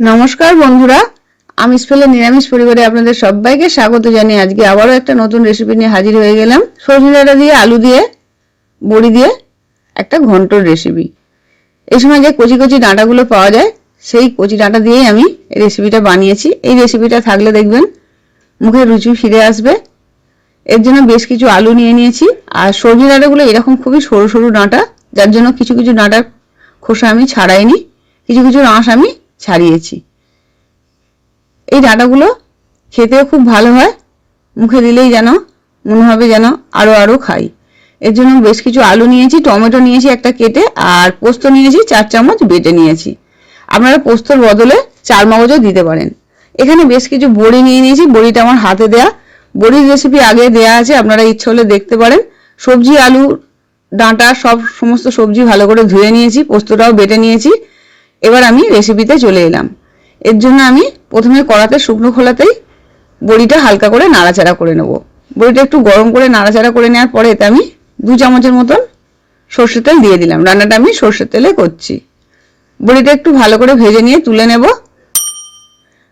নমস্কার বন্ধুরা, আমি স্পেলে নিরামিষ পরিবারে আপনাদের সবাইকে স্বাগত জানিয়ে আজকে আবারও একটা নতুন রেসিপি নিয়ে হাজির হয়ে গেলাম। সজনে ডাঁটা দিয়ে, আলু দিয়ে, বড়ি দিয়ে একটা ঘন্টর রেসিপি এই সময় যে কচি কচি ডাঁটাগুলো পাওয়া যায়, সেই কচি ডাঁটা দিয়েই আমি এই রেসিপিটা বানিয়েছি। এই রেসিপিটা থাকলে দেখবেন মুখে রুচি ফিরে আসবে। এর জন্য বেশ কিছু আলু নিয়ে নিয়েছি। আর সবজি ডাঁটাগুলো এরকম খুবই সরু সরু ডাঁটা, যার জন্য কিছু কিছু ডাঁটার খোসা আমি ছাড়াইনি, কিছু কিছু আঁশ আমি ছাড়িয়েছি। এই ডাঁটাগুলো খেতেও খুব ভালো হয়। মুখে দিলেই যেন, মনে হবে যেন আরও আরও খাই। এর জন্য বেশ কিছু আলু নিয়েছি, টমেটো নিয়েছি একটা কেটে, আর পোস্ত নিয়েছি, চার চামচ বেটে নিয়েছি। আপনারা পোস্তর বদলে চার মগজও দিতে পারেন। এখানে বেশ কিছু বড়ি নিয়ে নিয়েছি, বড়িটা আমার হাতে দেয়া। বড়ির রেসিপি আগে দেয়া আছে, আপনারা ইচ্ছে হলে দেখতে পারেন। সবজি, আলু, ডাঁটা, সব সমস্ত সবজি ভালো করে ধুয়ে নিয়েছি, পোস্তটাও বেটে নিয়েছি। এবার আমি রেসিপিতে চলে এলাম। এর জন্য আমি প্রথমে কড়াতে শুকনো খোলাতেই বড়িটা হালকা করে নাড়াচাড়া করে নেব। বড়িটা একটু গরম করে নাড়াচাড়া করে নেওয়ার পরে এতে আমি দু চামচের মতন সর্ষের তেল দিয়ে দিলাম। রান্নাটা আমি সর্ষের তেলে করছি। বড়িটা একটু ভালো করে ভেজে নিয়ে তুলে নেব।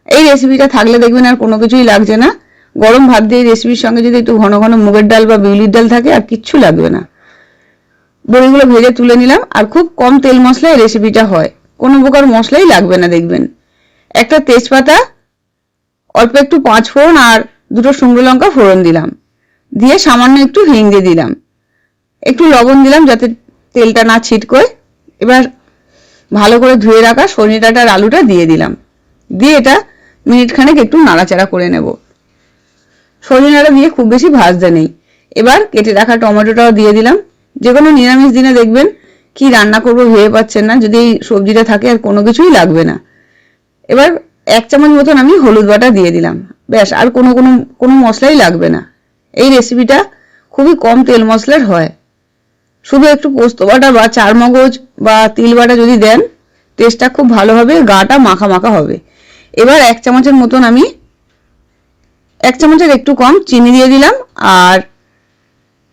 এই রেসিপিটা থাকলে দেখবেন আর কোনো কিছুই লাগছে না। গরম ভাত দিয়ে রেসিপির সঙ্গে যদি একটু ঘন ঘন মুগের ডাল বা বিউলির ডাল থাকে আর কিচ্ছু লাগবে না। বড়িগুলো ভেজে তুলে নিলাম আর খুব কম তেল মশলায় রেসিপিটা হয়। কোনো প্রকার মশলাই লাগবে না, দেখবেন। একটা তেজপাতা, অল্প একটু পাঁচ ফোড়ন আর দুটো শুকনো লঙ্কা ফোড়ন দিলাম। দিয়ে সামান্য একটু হিং দিয়ে দিলাম। একটু লবণ দিলাম যাতে তেলটা না ছিটকোয় এবার ভালো করে ধুয়ে রাখা সজনে ডাঁটার আলুটা দিয়ে দিলাম। দিয়ে এটা মিনিট খানেক একটু নাড়াচাড়া করে নেব। সজনে ডাঁটা দিয়ে খুব বেশি ভাজতে নেই। এবার কেটে রাখা টমেটোটাও দিয়ে দিলাম। যে কোনো নিরামিষ দিনে দেখবেন কি রান্না করব ভেবে পাচ্ছেন না, যদি এই সবজিটা থাকে আর কোনো কিছুই লাগবে না। এবার এক চামচ মতন আমি হলুদ বাটা দিয়ে দিলাম। ব্যাস, আর কোনো কোনো কোনো মশলাই লাগবে না। এই রেসিপিটা খুবই কম তেল মশলার হয়। শুধু একটু পোস্ত বাটা বা চার মগজ বা তিল বাটা যদি দেন টেস্টটা খুব ভালো হবে, গাটা মাখা মাখা হবে। এবার এক চামচের মতন আমি, এক চামচের একটু কম চিনি দিয়ে দিলাম, আর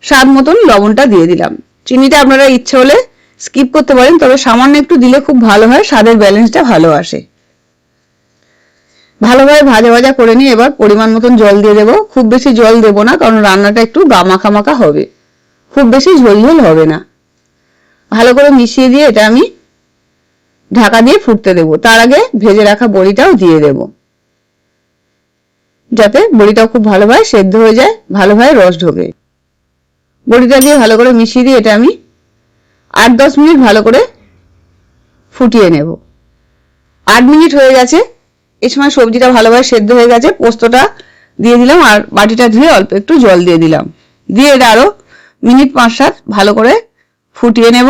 স্বাদ মতন লবণটা দিয়ে দিলাম। চিনিটা আপনারা ইচ্ছে হলে স্কিপ করতে পারেন, তবে সামান্য একটু দিলে খুব ভালো হয়, স্বাদের ব্যালেন্সটা ভালো আসে। ভালোভাবে ভাজা ভাজা করে নিয়ে এবার পরিমাণ মতন জল দিয়ে দেবো। খুব বেশি জল দেবো না, কারণ রান্নাটা একটু মাখা মাখা হবে। খুব বেশি ঝোল ঝোল হবে না। ভালো করে মিশিয়ে দিয়ে এটা আমি ঢাকা দিয়ে ফুটতে দেবো। তার আগে ভেজে রাখা বড়িটাও দিয়ে দেব। যাতে বড়িটাও খুব ভালোভাবে সেদ্ধ হয়ে যায়, ভালোভাবে রস ঢোকে। বড়িটা দিয়ে ভালো করে মিশিয়ে দিয়ে এটা আমি আট দশ মিনিট ভালো করে ফুটিয়ে নেব। আট মিনিট হয়ে গেছে। এই সময় সবজিটা ভালোভাবে সেদ্ধ হয়ে গেছে। পোস্তটা দিয়ে দিলাম আর বাটিটা ধুয়ে অল্প একটু জল দিয়ে দিলাম। দিয়ে এটা আরও মিনিট পাঁচ সাত ভালো করে ফুটিয়ে নেব।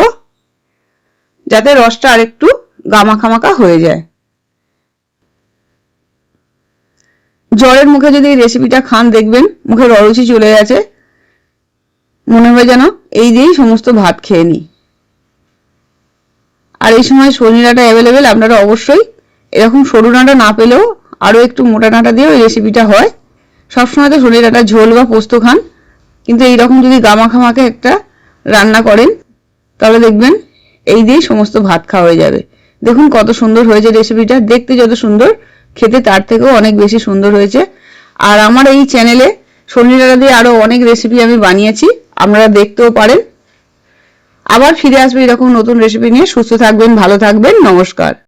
যাতে রসটা আর একটু গামাখামাখা হয়ে যায়। জ্বরের মুখে যদি রেসিপিটা খান, দেখবেন মুখে ররুচি চলে গেছে। মনে হয় যেন এই দিয়েই সমস্ত ভাত খেয়ে নিই আর এই সময় সজনে ডাঁটা অ্যাভেলেবেল আপনারা অবশ্যই এরকম সরু ডাঁটা না পেলেও আরও একটু মোটা ডাঁটা দিয়েও এই রেসিপিটা হয়। সবসময় তো সজনে ডাঁটা ঝোল বা পোস্ত খান, কিন্তু এইরকম যদি গামাখামাকে একটা রান্না করেন, তাহলে দেখবেন এই দিয়েই সমস্ত ভাত খাওয়া হয়ে যাবে। দেখুন কত সুন্দর হয়েছে রেসিপিটা দেখতে যত সুন্দর, খেতে তার থেকেও অনেক বেশি সুন্দর হয়েছে। আর আমার এই চ্যানেলে সজনে ডাঁটা দিয়ে আরও অনেক রেসিপি আমি বানিয়েছি, আপনারা দেখতেও পারেন। আবার ফিরে আসবে এরকম নতুন রেসিপি নিয়ে। সুস্থ থাকবেন ভালো থাকবেন নমস্কার।